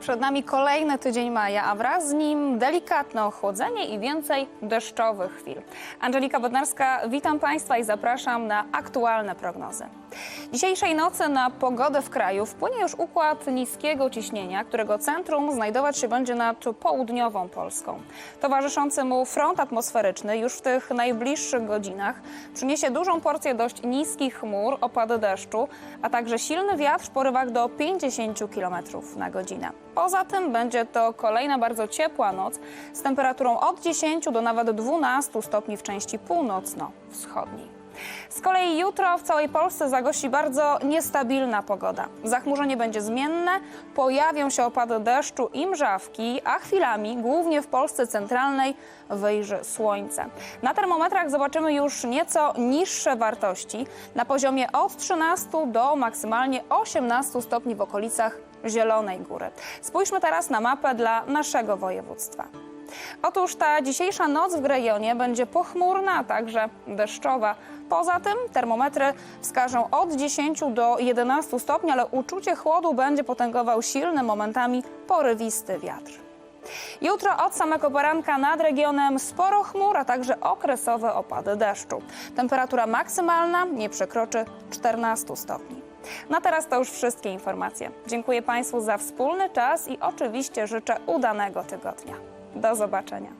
Przed nami kolejny tydzień maja, a wraz z nim delikatne ochłodzenie i więcej deszczowych chwil. Angelika Bodnarska, witam Państwa i zapraszam na aktualne prognozy. Dzisiejszej nocy na pogodę w kraju wpłynie już układ niskiego ciśnienia, którego centrum znajdować się będzie nad południową Polską. Towarzyszący mu front atmosferyczny już w tych najbliższych godzinach przyniesie dużą porcję dość niskich chmur, opady deszczu, a także silny wiatr w porywach do 50 km na godzinę. Poza tym będzie to kolejna bardzo ciepła noc z temperaturą od 10 do nawet 12 stopni w części północno-wschodniej. Z kolei jutro w całej Polsce zagości bardzo niestabilna pogoda. Zachmurzenie będzie zmienne, pojawią się opady deszczu i mrzawki, a chwilami, głównie w Polsce centralnej, wyjrzy słońce. Na termometrach zobaczymy już nieco niższe wartości, na poziomie od 13 do maksymalnie 18 stopni w okolicach Zielonej Góry. Spójrzmy teraz na mapę dla naszego województwa. Otóż ta dzisiejsza noc w rejonie będzie pochmurna, także deszczowa. Poza tym termometry wskażą od 10 do 11 stopni, ale uczucie chłodu będzie potęgował silny, momentami porywisty wiatr. Jutro od samego poranka nad regionem sporo chmur, a także okresowe opady deszczu. Temperatura maksymalna nie przekroczy 14 stopni. Na teraz to już wszystkie informacje. Dziękuję Państwu za wspólny czas i oczywiście życzę udanego tygodnia. Do zobaczenia.